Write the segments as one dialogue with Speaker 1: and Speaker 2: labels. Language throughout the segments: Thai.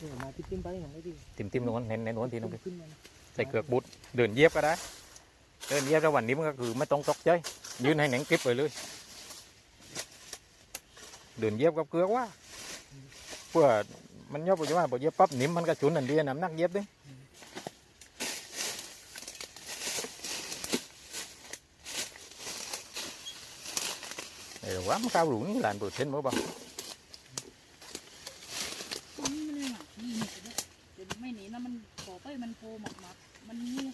Speaker 1: เนี่ยมาที่ติ้มไปอย่างไรดี
Speaker 2: ติมติมๆตรงนั้นเห็นในโน้นทีนึง
Speaker 1: ขึ้นมานะ
Speaker 2: ใส่เกือกบุดเดินเหยียบก็ได้ เดินเหยียบแล้ววันนี้มันก็คือไม่ต้องตกใจยืนให้หนังกริบไปเลย เดินเหยียบกับเกลือกว่าเพื่อมันยอบไปว่าพอเหยียบปั๊บนิ่มมันก็ฉุนอันเดียวน้ำหนักเหยียบดิเดี๋ยวว่ามันก้าวหลุนี่หลานเปิดเส้นมั้งบ่
Speaker 3: นี่มันเลยอะนี่นี่เดี๋ยวเดี๋ยวไม่หนีนะมันต่อไปมันโผล่หมักหมักมันนี่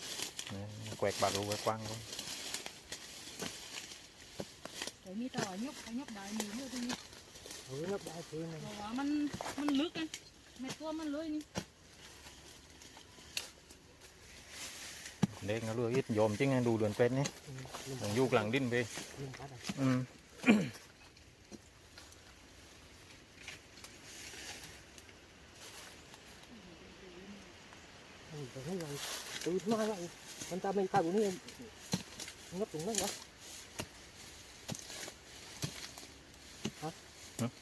Speaker 2: แกวกบากรูแกวกกว้างเลย
Speaker 3: แต่มีต่อยกยกได้มีเยอะตรงนี้
Speaker 1: เออนับได้เพื่อนเลย
Speaker 3: เพราะว่ามันมันลึกไงไม่
Speaker 2: ดูท่างดินไป
Speaker 1: ลุงพัดอะ
Speaker 2: อืม
Speaker 1: อืมแต่ให้เราตื่นมาแล้วมันจะไม่เข้าตรงนี้งับตรงนั้นเหรอฮะ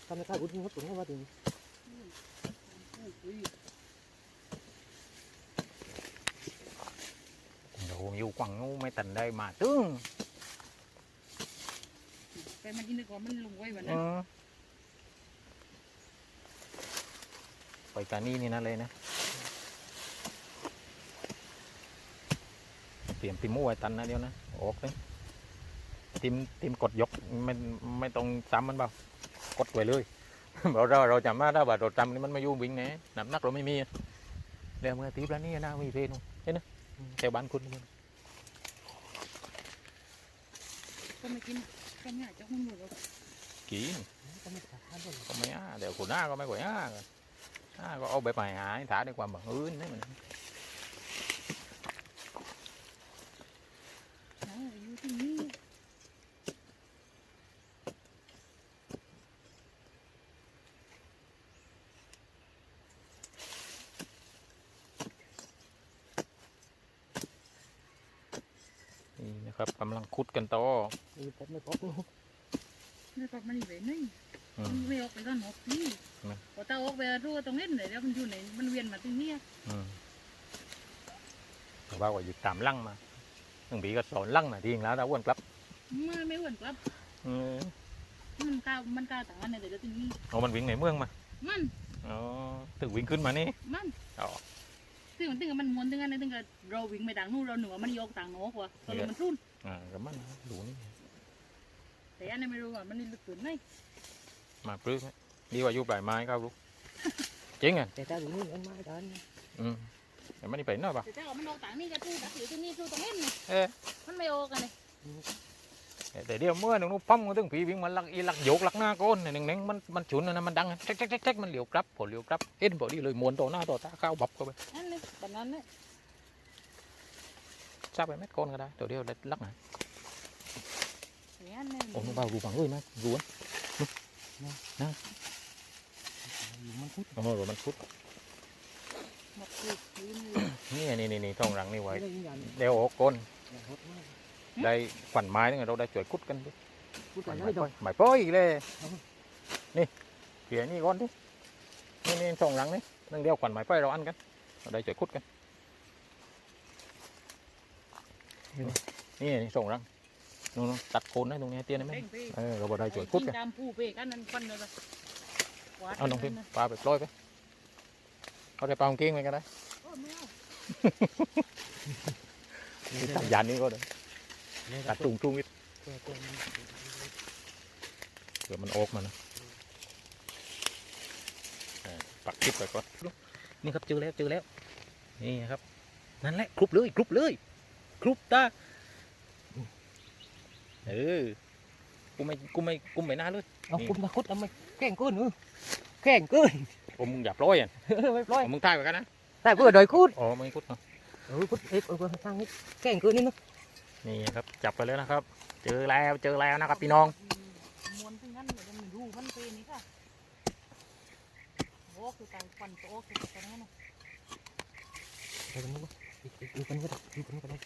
Speaker 1: ทำไม่เข้าตรงนี้งับตรงนั้นว่าตรง
Speaker 2: โอ้โหอยู่กวางงูไม่ตันได้มาตึ้ง
Speaker 3: แต่มันอินทก่อนมันลงไว้วันนั้น
Speaker 2: อไปกานี่นี่นะเลยนะ เตรียมติมมู่ไว้ตันนะเดียวนะออกเลยติมติมกดยกไม่ไม่ต้องซ้ำมันเปล่ากดไว้เลยเราเราเราจำมาได้ว่าเราจำนี่มันไม่อยุ่วิ่งแน่น้ำหนักเราไม่มีเดี๋ยวมื่อตีปลานี่นะมีเพลนเห็นนะแถวบ้านคุณ
Speaker 3: ก็ไม่กินก็ไม่อยากจะหุ่นหมดหรอก
Speaker 2: กิน
Speaker 1: ก็ไม่ขาดท่านเลย
Speaker 2: ก็ไม่อ้าเดี๋ยวคุณหน้าก็ไม่กว่าอ้าอ้าก็เอาแบบใหม่หายถาดีกว่าบังเอิญนี่มัน
Speaker 3: เอาอยู่ที่นี่
Speaker 2: นี่นะ ครับกำลังคุดกันต่อ
Speaker 1: มีแต่ไม่พบ
Speaker 3: นี่ก็มันอยู่ไหนนี่
Speaker 2: อื
Speaker 3: มั
Speaker 2: ม
Speaker 3: นไม่ออกไปด้านนอกนี่
Speaker 2: มัน
Speaker 3: พอตาออกไปรู้ว่าตรงนี้ไหนแล้วมันอยู่ไหนมันเวียนมาตรงเนี้ย
Speaker 2: อืมแต่ว่าว่าอยู่ตามลั่งมาตั้งปีก็สอนลั่งนะทีนึงแล้วเราอ้วนกลับ
Speaker 3: ไม่ไม่อ้วนครับ
Speaker 2: เออ
Speaker 3: มันก้าวมันก้าวต่างกันในแต่เดี๋ยวตรงนี้
Speaker 2: เอามันวิ่งในเมืองมา
Speaker 3: มัน
Speaker 2: อ๋อถึงวิ่งขึ้นมานี่
Speaker 3: มัน
Speaker 2: อ๋อ
Speaker 3: ถึงถึงมันม้วนถึงกันถึงกับเราวิ่งไปต่างนู้นเราหนูว่ามันยกต่างโน้กว่ะตอนมันรุ่น
Speaker 2: อ่าก็มันดูนี่
Speaker 3: แต่อันนี้ไม่รู้ว่ามันลึกขึ้นไหม
Speaker 2: มาปลื้มไหมดีกว่าอยู่ปลายไม้ครับลูกจริงอะ
Speaker 1: แต่ถ้าตรงนี้มันไม่ได้นะ
Speaker 2: อืมแต่มันนี่ไปน้อยปะ
Speaker 3: แต่ถ้าเอามันออกต่างนี่ก็ตู้ตักอยู่ที่นี่ตู้ตรงนี้นี่
Speaker 2: เอ๊ะ
Speaker 3: มันไม่ออกกันเลย
Speaker 2: แต่เดี๋ยวเมื่อหนึ่งนู้นปั๊มก็ถึงผีวิ่งมันลักอีลักโยกลักหน้าก้นหนึ่งหนึ่งมันมันฉุนนะมันดังแท็กแท็กแท็กแท็กมันเหลียวกลับผลเหลียวกลับเอ็นพอดีเลยม้วนต่อหน้าต่อตาเข้าบับเข้าไป
Speaker 3: นั่นเลยแบบนั้นเลย
Speaker 2: ทราบไปเม็ดก้นก็ได้ตัวเดียวได้ลักไหน
Speaker 3: แต่อันนี้
Speaker 2: โอ้มึงเบาดูฟังเลยนะรู้
Speaker 1: มันพูด
Speaker 2: โอ้โหมันพุด
Speaker 3: หมดคือพื้นเลย
Speaker 2: นี่นี่นี่นี่ท้องรังนี่ไว้
Speaker 1: ไม่ได้ยัน
Speaker 2: เดี๋ยวโอ้ก้น
Speaker 1: อย่าหดมาก
Speaker 2: ได้ขวัญไม้ตั้งแต่เราได้ช่วยคุดกันดิ
Speaker 1: พูด
Speaker 2: ข
Speaker 1: กั
Speaker 2: วันญ
Speaker 1: ไม่
Speaker 2: ไม้
Speaker 1: ด
Speaker 2: ป้
Speaker 1: อ
Speaker 2: อกยหมายป้อยอีกเลยนี่เขียนี่ก้อนดินี่นี่ท้องรังนี่นั่งเดียวขวัญไม้ป้อยเราอันกันเราได้ช่วยคุดกัน นี่นี่ท้องรังนู่นๆตัดโคนได้ตรงนี้ให้เตี้ยได้ไหม
Speaker 3: เด้งไป
Speaker 2: เออเราบ่ได้ช่วยคุดกัน
Speaker 3: ตามผู้ไปกันนั่นฟันเลยวัด
Speaker 2: เอาน้องพิมพ์ปลาไปปล่อยไปเขาได้ปลาของเก้งไปก็ได้
Speaker 3: โอ้ไม่เอา
Speaker 2: ตัดยานนี้ก็ได้ตัดตุงตุงๆนิด
Speaker 1: ตัวตัวมัน
Speaker 2: เดี๋ยวมันออกมานะเออปักคลิปไปก่อนนี่ครับเจอแล้วเจอแล้วนี่ครับนั่นแหละคลุบเลยคลุบเลย คลุบตาเออกูไม่กูไม่กูไม่น่าเลย
Speaker 1: เอาคุณมาคุดทำไมแข่งเกินเออแข่งเกิน
Speaker 2: โอ้มึงอย่าปล่อยอะ
Speaker 1: ไม่ปล่อย
Speaker 2: เอามึงถ่ายไปกันนะ
Speaker 1: แต่เพื่อโดยคุด
Speaker 2: อ๋อมึงคุดเนาะ
Speaker 1: เออคุดเอ๊ะเออทางนี้แข่งเกินนี่นะ
Speaker 2: นี่ครับจับไปแล้วนะครับ เจอแล้วเจอแล้วนะครับพี่น้อง
Speaker 3: ม้วนถึงนั้นเดี๋ยวมันดูมันเป็นนี่ค่ะโอ้คือการฟันโอ้คือตรงนั้น
Speaker 1: ไปตรงนี้วะดูกันก็ได้ดูกันก็ได้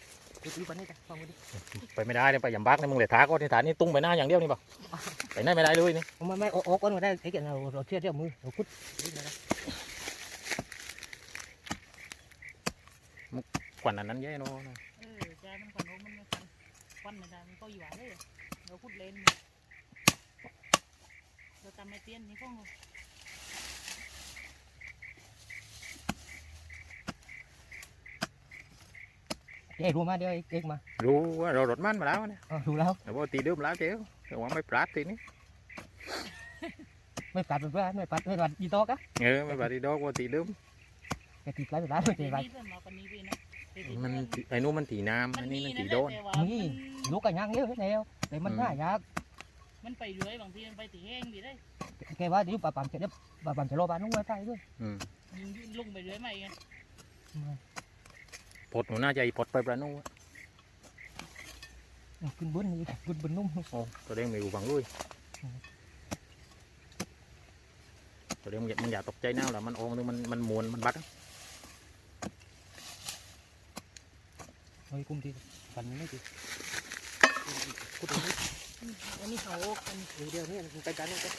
Speaker 2: ไปไม่ได้เลยไปยำบักเนยมึงเหลือท้าก็ที่ฐานนี่ตุ้งไปหน้าอย่างเดียวนี่ป่ะไปไหนไม่ได้เลยนี่
Speaker 1: ไม่ไม่โอ๊กก็ไม่ได้ไอ้เกี่ยเราเราเชื่อเที่ยวมือเราคุดมัน
Speaker 2: กว่านั้นนั้นแย่เนาะ
Speaker 3: เออใจมันกวัญมันมันขวัญมันก็อยู่อะเลยเราคุดเล่นเราทำไม่เตี้ยนนี่ก็
Speaker 1: เอ้รู้มาเดี๋ยวเอ็กมา
Speaker 2: รู้ว่าเรารถมันมาแล้วนะ
Speaker 1: อ๋อรู้แล้ว
Speaker 2: แต่ว่าตีเดิมแล้วเจ้าแต่ว่าไม่ปลัดทีนี้
Speaker 1: ไม่ปัดไม่ปัดไม่ปัดไม่ปัดยีโต้กะ
Speaker 2: เออไม่ปลัดทีดอกว่าตีเดิม
Speaker 1: แกตีปลายไปปลายไม่ตีปลาย
Speaker 3: นี่เส้นมาปันนี้พี่นะ
Speaker 2: มันไอ้นู้นมันตีน้ำอันนี้มันตีโดน
Speaker 1: นี่ลูกกันยังเยอะแล้วแต่มันน่ายาก
Speaker 3: มันไปเรื่อยบางทีมันไปตีแห้งดีได้
Speaker 1: แกว่าเดี๋ยวป่าปั๊มจะเดี๋ยวป่าปั๊มจะรอบ้านนุ่งไว้ใต้ด้วย
Speaker 2: อืม
Speaker 3: ยิงลุงไปเรื่อยใหม่ไง
Speaker 2: ปลดหนูน่าจะอีปลดไปปลานู้น
Speaker 1: ขึ้นบนนี่ขึ้นบนนุ่ม
Speaker 2: โอ้ตัวเด้งมีอยู่ฝั่งลุย
Speaker 1: อืม
Speaker 2: ตัวเด้งมึงอย่ามึงอย่าตกใจนะแล้วมันโอ้มันมันมวนมันบัด
Speaker 1: เฮ้ยกุ้มทีฟันไม่ทีกูตรงนี้
Speaker 3: อันนี้เขาอันนี้
Speaker 1: เดี๋ยวนี้มันไปกันนี่ก็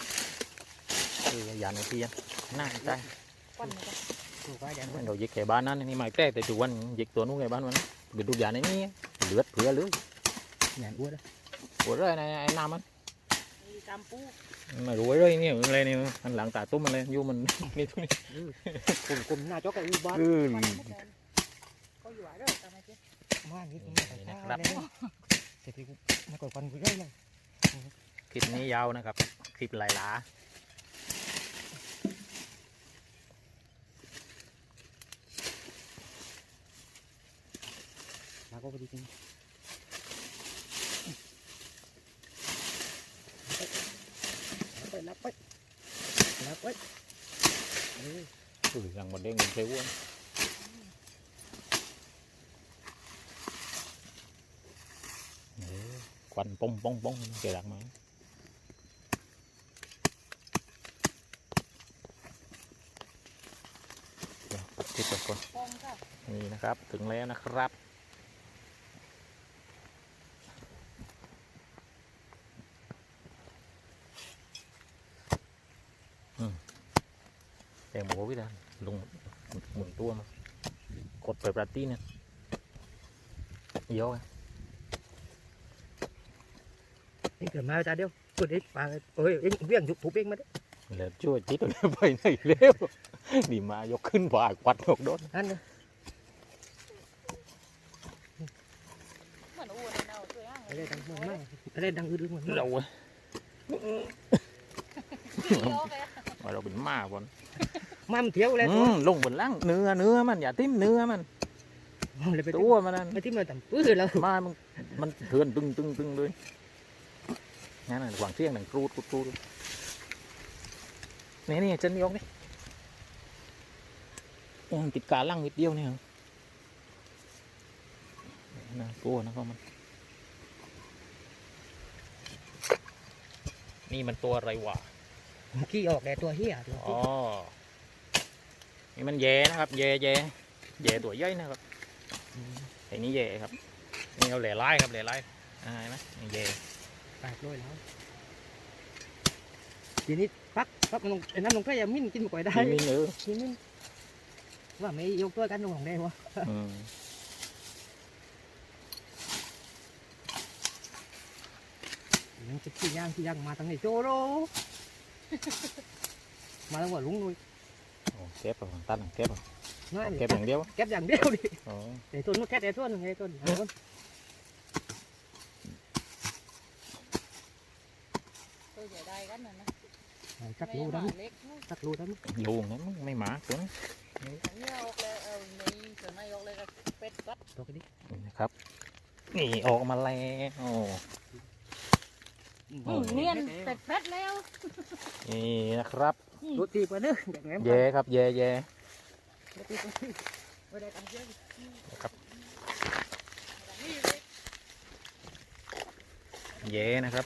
Speaker 2: เอออย่าในเทียนน่าใจ
Speaker 3: ควันมันก็
Speaker 1: ถูกว่าอย่าง
Speaker 2: มั
Speaker 1: นั้น
Speaker 2: นเรายิกแค่บ้านนั้นนี่ไม่แก้แต่จุวันยิกตัวนู้นแค่บ้านมันเป็นทุกอย่างในนี้เลือดเผื่อเลย
Speaker 1: อย่างอ้วนเลย
Speaker 2: ปวดเลยในไอ้น้ำมัน
Speaker 3: ไอ้กำปู
Speaker 2: ไม่รู้เลยเนี่ยอะไรเนี่ยมันหลังตาตุ้มมันเลยอยู่มันนี่ตรงนี้
Speaker 1: กุ้มกุ้มหน้าจอกกับอูบ้าน
Speaker 2: เออ
Speaker 3: ควันมันก็อยู่อะเด้อทำไมเจ๊
Speaker 1: มานี่นี่นะครับเสร็จที่กูมาก่อนฟันกูได้เลย
Speaker 2: คลิปนี้ยาวนะครับ คลิปหลายหลา
Speaker 1: ก็พอดีจริงไปรับไปรับไป
Speaker 2: เออหลังมันเด้งมันเซว้วนเออควันปองปองปองเกลักมาเดี๋ยวปัดคลิปก่อน
Speaker 3: ปองค่ะ
Speaker 2: นี่นะครับ ถึงแล้วนะครับ แต่หมูวิดาลงหมุนตัวมากดไปปราตี้เนี่ยเยอะ
Speaker 1: นี่เกิดมาจ้าเดียวกดเอ็กปลาเอ้ยเอ็งเวียงถูกเอ็งมาดิ
Speaker 2: แล้วช่วยจิตตัวนี้ไปไหนเร็วดีมายกขึ้นบ่าควัดหกโดน
Speaker 1: นั่นเลย
Speaker 3: อนอะอะ
Speaker 1: ไรดังมากอะไรดังอื้อๆมัน
Speaker 2: เราอะ
Speaker 3: เอะเลย
Speaker 2: เราเป็นหมาบน
Speaker 1: มันเที่ยวแล้ว
Speaker 2: อืมลงบนล่างเนื้อเนื้อมันอย่าทิ่มเนื้อมันตัวมันนั่น
Speaker 1: ไปที่มันต่ำปื้อแล้ว
Speaker 2: มามันมันเถื่อนตึงตึงตึงเลยงั้นน่ะหวังเที่ยงหนังกรูดกรูดกรูดนี่นี่เจนยกนี่ยังติดกาล่างนิดเดียวเนี่ยเหรอน่ากลัวนะครับมัน นี่มันตัวอะไรวะ
Speaker 1: ขี้ออกแต่ตัวเหี้ยตัว
Speaker 2: อ๋อ นี่มันแย่นะครับแย่แย่แย่ตัวใหญ่นะครับไอ้นี่แย่ครับนี่เอาแหล่ไล่ครับแหล่ไล่อ่าเห็นไหมนี่แย่
Speaker 1: แปดร้อยแล้วทีนี้ปักปักมันลงไอ้นั่นลงแค่ยามิ้นกินไม่ค่อยได้
Speaker 2: มีเนื้อ
Speaker 1: ทีนี้ว่าไม่ยกตัวกันลงของได้วะ
Speaker 2: อืม
Speaker 1: ยังจะขี้ย่างขี้ย่างมาตั้งไหนโจโรมาตั้งว่าลุงนุ้ย
Speaker 2: โอ้ เก็บเอาตัดเอาเก็บเอา
Speaker 1: น้อย
Speaker 2: เก็บอย่างเดียว
Speaker 1: เก็บอย่างเดียวดิ
Speaker 2: อ๋อ
Speaker 1: แต่ต้นนู้นแค่แต่ต้นไงต้นเอาต้น
Speaker 3: ตัวใหญ่ได้กันนะนะ
Speaker 1: สักรูด
Speaker 3: เล็กำ
Speaker 1: สักรูดำ
Speaker 2: ลุงนั้นไม่หมาตัวนี้
Speaker 3: อันนี้ออกเลยเออในส่วนในออกเลยก็เป็ดกัด
Speaker 1: ตัวกันดิ
Speaker 2: นี่นะครับนี่ออกมาแล้วโอ้
Speaker 3: เนียนเป็ดเป็ดแล้ว
Speaker 2: นี่นะครับ
Speaker 1: ตัวตีไปเด้ออย่างงี้
Speaker 2: แย่ครับแย่แย่
Speaker 1: ตัวตีไปเด้อ
Speaker 3: ไม่ได้กันเยอะ
Speaker 2: นะครับ
Speaker 3: นี่เลย
Speaker 2: แย่นะครับ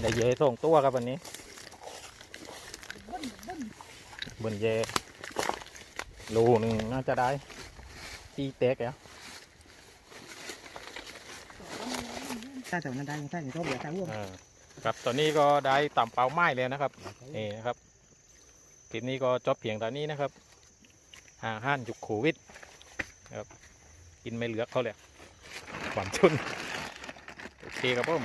Speaker 2: ได้แย่สองตัวครับวันนี้
Speaker 3: บึ้นบึ้น
Speaker 2: บนแย่โลหนึ่งน่าจะได้ตีเต็กแล้ว
Speaker 1: ถ้าแต่นั้นได้ยังได้ยังต้องเหลือทางร่วม
Speaker 2: อ่า ครับตอนนี้ก็ได้ต่ำเปล่าไม้เลยนะครับนี่นะครับคลิปนี้ก็จบเพียงตอนนี้นะครับห่างห้านจุกโควิดครับกินไม่เหลือเขาเลยความชุนโอเคครับผม